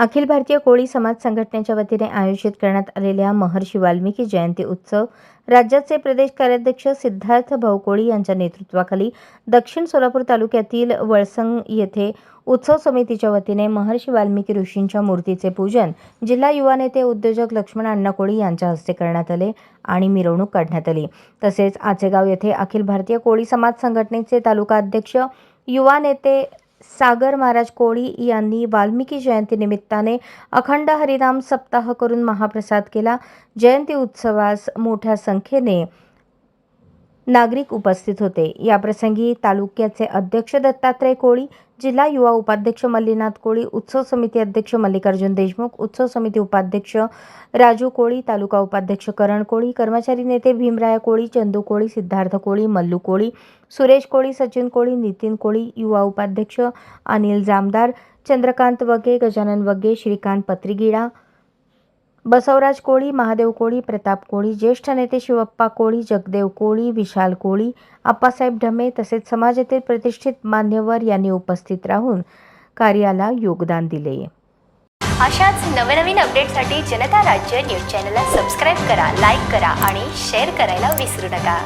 अखिल भारतीय कोळी समाज संघटनेच्या वतीने आयोजित करण्यात आलेल्या महर्षी वाल्मिकी जयंती उत्सव राज्याचे प्रदेश कार्याध्यक्ष सिद्धार्थ भाऊ कोळी यांच्या नेतृत्वाखाली दक्षिण सोलापूर तालुक्यातील वळसंग येथे उत्सव समितीच्या वतीने महर्षी वाल्मिकी ऋषींच्या मूर्तीचे पूजन जिल्हा युवा नेते उद्योजक लक्ष्मण अण्णा कोळी यांच्या हस्ते करण्यात आले आणि मिरवणूक काढण्यात आली. तसेच आचेगाव येथे अखिल भारतीय कोळी समाज संघटनेचे तालुका अध्यक्ष युवा नेते सागर महाराज कोळी यांनी वाल्मिकी जयंती निमित्ताने अखंड हरिनाम सप्ताह करून महाप्रसाद केला. जयंती उत्सवास मोठ्या संख्येने नागरिक उपस्थित होते. याप्रसंगी तालुक्याचे अध्यक्ष दत्तात्रय कोळी जिल्हा युवा उपाध्यक्ष मल्लीनाथ कोळी उत्सव समिती अध्यक्ष मल्लिकार्जुन देशमुख उत्सव समिती उपाध्यक्ष राजू कोळी तालुका उपाध्यक्ष करण कोळी कर्मचारी नेते भीमराया कोळी चंदू कोळी सिद्धार्थ कोळी मल्लू कोळी सुरेश कोळी सचिन कोळी नितीन कोळी युवा उपाध्यक्ष अनिल जामदार चंद्रकांत वगे गजानन वगे श्रीकांत पत्रिगिडा बसवराज कोळी महादेव कोळी प्रताप कोळी ज्येष्ठ नेते शिवप्पा कोळी जगदेव कोळी विशाल कोळी आप्पासाहेब ढमे तसेच समाजातील प्रतिष्ठित मान्यवर यांनी उपस्थित राहून कार्याला योगदान दिले. अशाच नवनवीन अपडेटसाठी जनता राज्य न्यूज चॅनलला सबस्क्राईब करा लाईक करा आणि शेअर करायला विसरू नका.